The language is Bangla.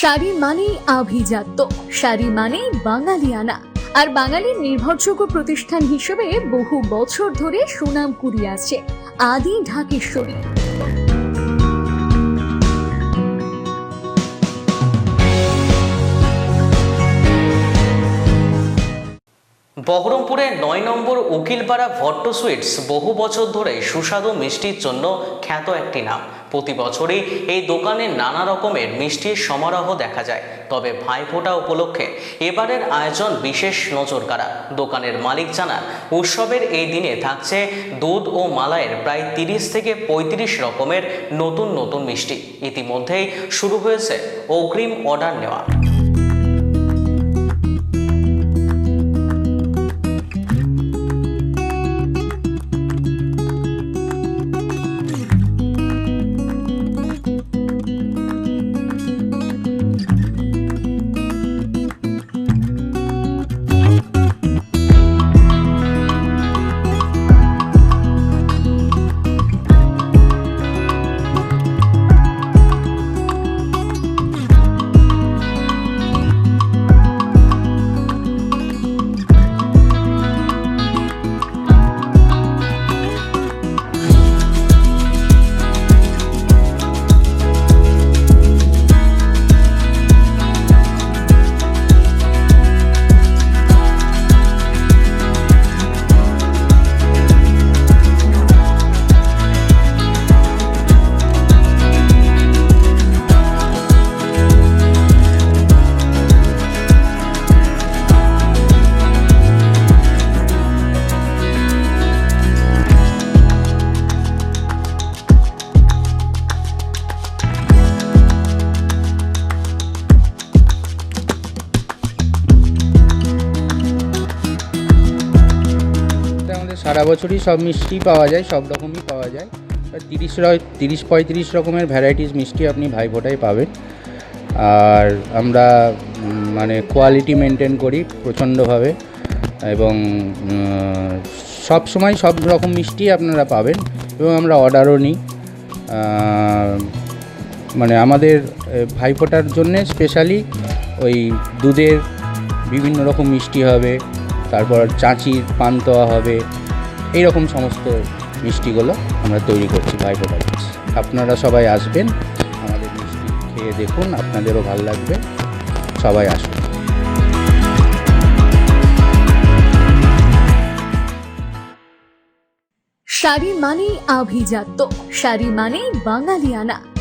শাড়ি মানেই আভিজাত্য। শাড়ি মানেই বাঙালিয়ানা। আর বাঙালির নির্ভরযোগ্য প্রতিষ্ঠান হিসেবে বহু বছর ধরে সুনাম কুড়িয়ে আসছে আদি ঢাকেশ্বরী। বহরমপুরের নয় নম্বর উকিলপাড়া ভট্ট সুইটস বহু বছর ধরে সুস্বাদু মিষ্টির জন্য খ্যাত একটি নাম। প্রতি বছরই এই দোকানে নানা রকমের মিষ্টির সমারোহ দেখা যায়। তবে ভাইফোঁটা উপলক্ষে এবারের আয়োজন বিশেষ নজর কাড়া দোকানের মালিক জানান, উৎসবের এই দিনে থাকছে দুধ ও মালাইয়ের প্রায় তিরিশ থেকে পঁয়ত্রিশ রকমের নতুন নতুন মিষ্টি। ইতিমধ্যেই শুরু হয়েছে অগ্রিম অর্ডার নেওয়া। সারা বছরই সব মিষ্টি পাওয়া যায়, সব রকমই পাওয়া যায়। তিরিশ তিরিশ পঁয়ত্রিশ রকমের ভ্যারাইটিস মিষ্টি আপনি ভাইফোঁটায় পাবেন। আর আমরা মানে কোয়ালিটি মেনটেন করি প্রচণ্ডভাবে এবং সব সময় সব রকম মিষ্টি আপনারা পাবেন এবং আমরা অর্ডারও নিই। মানে আমাদের ভাইফোঁটার জন্যে স্পেশালি ওই দুধের বিভিন্ন রকম মিষ্টি হবে, তারপর চাঁচির, পান্তোয়া হবে এই রকম সমস্ত মিষ্টিগুলো আমরা তৈরি করছি বাই প্রোডাক্টস আপনারা সবাই আসবেন, আমাদের মিষ্টি খেয়ে দেখুন, আপনাদেরও ভালো লাগবে। সবাই আসুন। শাড়ি মানেই আভিজাত্য, শাড়ি মানেই বাঙালিয়ানা।